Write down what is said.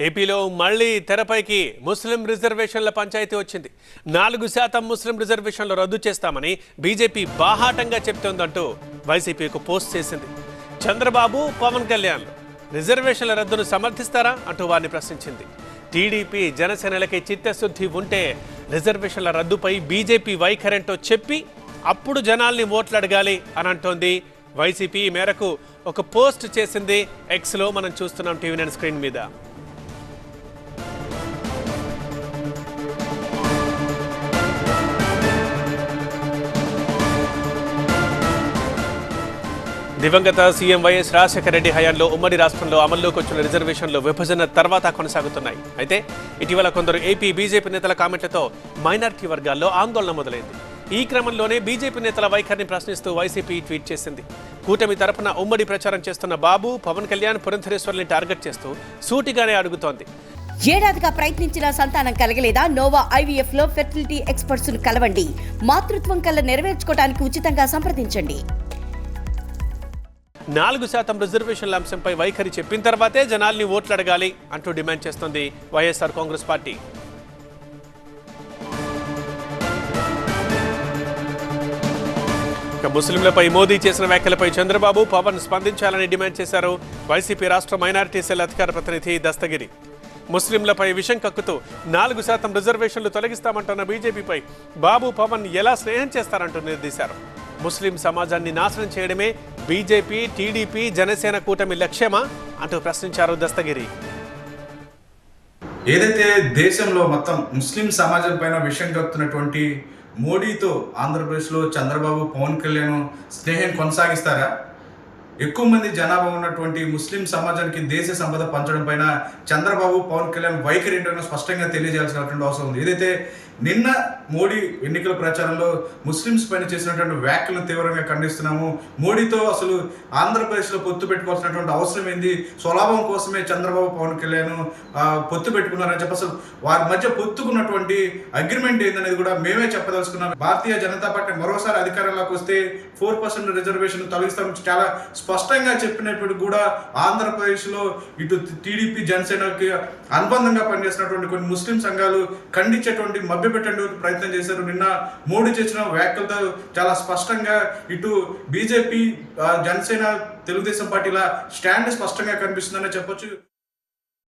ఏపీలో మళ్ళీ తెరపైకి ముస్లిం రిజర్వేషన్ల పంచాయతీ వచ్చింది. నాలుగు శాతం ముస్లిం రిజర్వేషన్లు రద్దు చేస్తామని బీజేపీ బాహాటంగా చెప్తోందంటూ వైసీపీ ఒక పోస్ట్ చేసింది. చంద్రబాబు పవన్ కళ్యాణ్ రిజర్వేషన్ల రద్దును సమర్థిస్తారా అంటూ వారిని ప్రశ్నించింది. టీడీపీ జనసేనలకి చిత్తశుద్ధి ఉంటే రిజర్వేషన్ల రద్దుపై బీజేపీ వైఖరంటో చెప్పి అప్పుడు జనాల్ని ఓట్లాడగాలి అని అంటోంది వైసీపీ ఈ మేరకు. ఒక పోస్ట్ చేసింది ఎక్స్లో మనం చూస్తున్నాం టీవీ నైన్ స్క్రీన్ మీద. దివంగత సీఎం వైఎస్ రాజశేఖర రెడ్డి హయాంలో ఉమ్మడి రాష్ట్రంలో అమల్లోకి వచ్చిన రిజర్వేషన్లు విభజన తర్వాత కొనసాగుతున్నాయి. అయితే ఇటీవల కొందరు ఏపీ బీజేపీ నేతల కామెంట్లతో మైనారిటీ వర్గాల్లో ఆందోళన మొదలైంది. ఈ క్రమంలోనే బీజేపీ నేతల వైఖరిని ప్రశ్నిస్తూ వైసీపీ ట్వీట్ చేసింది. కూటమి తరపున ఉమ్మడి ప్రచారం చేస్తున్న బాబు పవన్ కళ్యాణ్ పురంధరేశ్వర్ని టార్గెట్ చేస్తూ సూటిగానే అడుగుతోంది. ఏడాదిగా ప్రయత్నించిన సంతానం కలగలేదా? నోవా ఐవీఎఫ్లో ఫెర్టిలిటీ ఎక్స్పర్ట్స్ కలవండి. మాతృత్వం కల్లా నెరవేర్చుకోవడానికి ఉచితంగా సంప్రదించండి. నాలుగు శాతం రిజర్వేషన్ల అంశంపై వైఖరి చెప్పిన తర్వాతే జనాల్ని ఓట్లు అడగాలి అంటూ డిమాండ్ చేస్తోంది వైఎస్ఆర్ కాంగ్రెస్ పార్టీ. ఇక ముస్లింలపై మోదీ చేసిన వ్యాఖ్యలపై చంద్రబాబు పవన్ స్పందించాలని డిమాండ్ చేశారు వైసీపీ రాష్ట్ర మైనారిటీ సెల్ అధికార ప్రతినిధి దస్తగిరి. ముస్లింలపై విషం కక్కుతూ నాలుగు శాతం రిజర్వేషన్లు తొలగిస్తామంటున్న బీజేపీపై బాబు పవన్ ఎలా స్నేహం చేస్తారంటూ నిలదీశారు ముస్లిం సమాజాన్ని నాశనం చేయడమే బీజేపీ టీడీపీ జనసేన కూటమి లక్ష్యమా అంటూ ప్రశ్నించారు దస్తగిరి. ఏదైతే దేశంలో మొత్తం ముస్లిం సమాజం పైన విషయం కక్కుతున్నటువంటి మోడీతో ఆంధ్రప్రదేశ్లో చంద్రబాబు పవన్ కళ్యాణ్ స్నేహం కొనసాగిస్తారా? ఎక్కువ మంది జనాభా ఉన్నటువంటి ముస్లిం సమాజానికి దేశ సంపద పంచడం పైన చంద్రబాబు పవన్ కళ్యాణ్ వైఖరి ఏంటో స్పష్టంగా తెలియజేయాల్సినటువంటి అవసరం ఉంది. ఏదైతే నిన్న మోడీ ఎన్నికల ప్రచారంలో ముస్లిమ్స్ పైన చేసినటువంటి వ్యాఖ్యలను తీవ్రంగా ఖండిస్తున్నాము. మోడీతో అసలు ఆంధ్రప్రదేశ్లో పొత్తు పెట్టుకోవాల్సినటువంటి అవసరం ఏంది? స్వలాభం కోసమే చంద్రబాబు పవన్ కళ్యాణ్ పొత్తు పెట్టుకున్నారని చెప్పి అసలు వారి మధ్య పొత్తుకున్నటువంటి అగ్రిమెంట్ ఏందనేది కూడా మేమే చెప్పదలుచుకున్నాం. భారతీయ జనతా పార్టీ మరోసారి అధికారంలోకి వస్తే ఫోర్ పర్సెంట్ రిజర్వేషన్ తొలగిస్తామని చాలా స్పష్టంగా చెప్పినప్పుడు కూడా ఆంధ్రప్రదేశ్లో ఇటు టీడీపీ జనసేనకి అనుబంధంగా పనిచేసినటువంటి కొన్ని ముస్లిం సంఘాలు ఖండించేటువంటి మభ్యపెట్టేటువంటి ప్రయత్నం చేశారు. నిన్న మోడీ చేసిన వ్యాఖ్యలతో చాలా స్పష్టంగా ఇటు బీజేపీ జనసేన తెలుగుదేశం పార్టీల స్టాండ్ స్పష్టంగా కనిపిస్తుందని చెప్పొచ్చు.